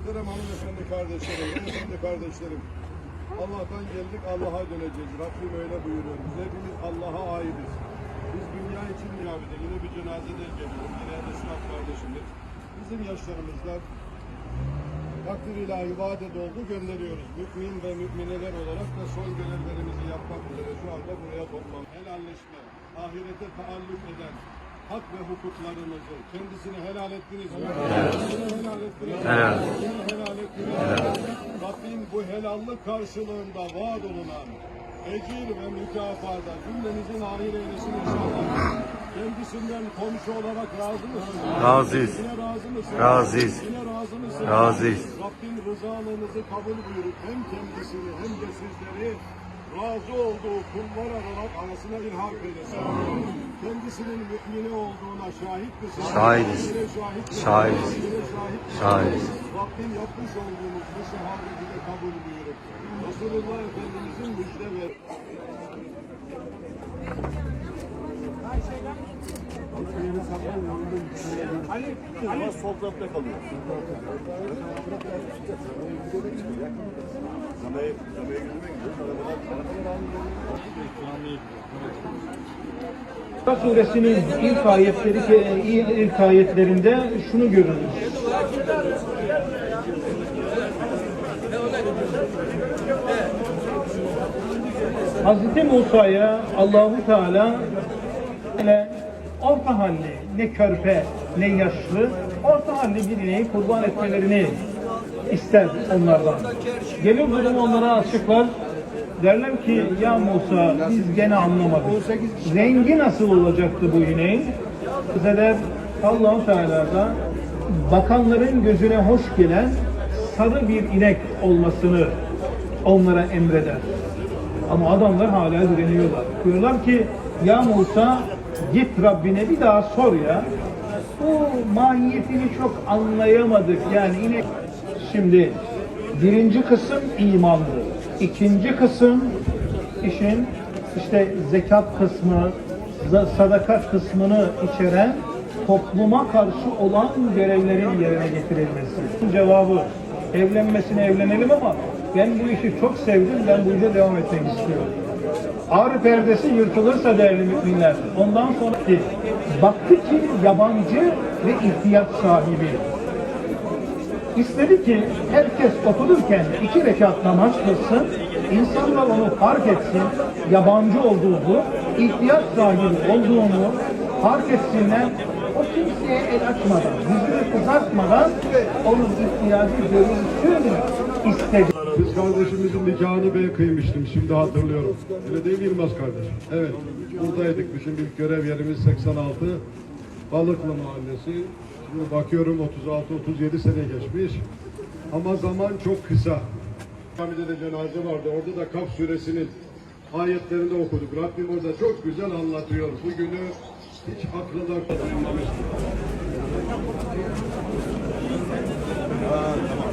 Muhterem hanımefendi kardeşlerim, beyefendi kardeşlerim. Allah'tan geldik, Allah'a döneceğiz. Rabbim öyle buyuruyor. Biz hepimiz Allah'a aitiz. Biz dünya için niyabide, yine bir cenazeden geliyoruz. Yine esnaf kardeşimiz. Bizim yaşlarımızda takdir ilahi vaade doldu gönderiyoruz. Mümin ve mümineler olarak da son görevlerimizi yapmak üzere şu anda buraya toplam. Helalleşme, ahirete taalluk eden hak ve hukuklarınızı kendisine helal ettiniz mi? Kendisine helal ettiniz mi? Helal. Kendisine helal ettiniz mi? Rabbim bu helallik karşılığında vaat olunan ecir ve mükafata cümlemizin ahir eylesin inşallah. Kendisinden komşu olarak razı mısınız? Razıyız. Yine razı mısınız? Razıyız. Yine razı mısınız? Razıyız. Rabbim rızalığınızı kabul buyurup hem kendisini hem de sizleri razı olduğu kullar olarak anasına ilhak eylesin. Kendisinin mümini olduğuna şahit misiniz? Şahidiz. Şahidiz. Şahidiz. Rabbim yapmış olduğumuz bu şehadeti de kabul buyurup Resulullah Efendimizin müjde ver. Ama sol tarafta kalıyor. Bakara suresinin ilk ayetleri ilk ayetlerinde şunu görürüz. Hazreti Musa'ya Allahu Teala ile orta halli ne körpe ne yaşlı orta halli birini kurban etmelerini ister onlardan. Gelir durumu onlara açıklar. Derler ki ya Musa biz gene anlamadık. Rengi nasıl olacaktı bu ineğin? Bize der Allah-u Teala'da bakanların gözüne hoş gelen sarı bir inek olmasını onlara emreder. Ama adamlar hala direniyorlar. Diyorlar ki ya Musa git Rabbine bir daha sor ya. Bu mahiyetini çok anlayamadık. Yani inek Şimdi birinci kısım imanlı. ikinci kısım işin işte zekat kısmı, sadaka kısmını içeren topluma karşı olan görevlerin yerine getirilmesi. Cevabı evlenmesine evlenelim ama ben bu işi çok sevdim, ben bu işe devam etmek istiyorum. Ağrı perdesi yırtılırsa değerli müminler, ondan sonra ki baktı ki yabancı ve ihtiyaç sahibi. İstedi ki herkes otururken iki rekat namaz kılsın, insanlar onu fark etsin, yabancı olduğunu, ihtiyaç sahibi olduğunu fark etsinler. O kimseye el açmadan, yüzünü kızartmadan onun ihtiyacı görülsün istedi. Kız kardeşimizin nikahını ben kıymıştım şimdi hatırlıyorum. Öyle değil mi Yılmaz kardeş? Evet. Buradaydık bizim ilk görev yerimiz 86. Balıklı Mahallesi. Bakıyorum 36-37 sene geçmiş. Ama zaman çok kısa. Camide de cenaze vardı. Orada da Kaf suresinin ayetlerini okuduk. Rabbim orada çok güzel anlatıyor. Bugünü hiç aklına koymamıştı. Ha, tamam.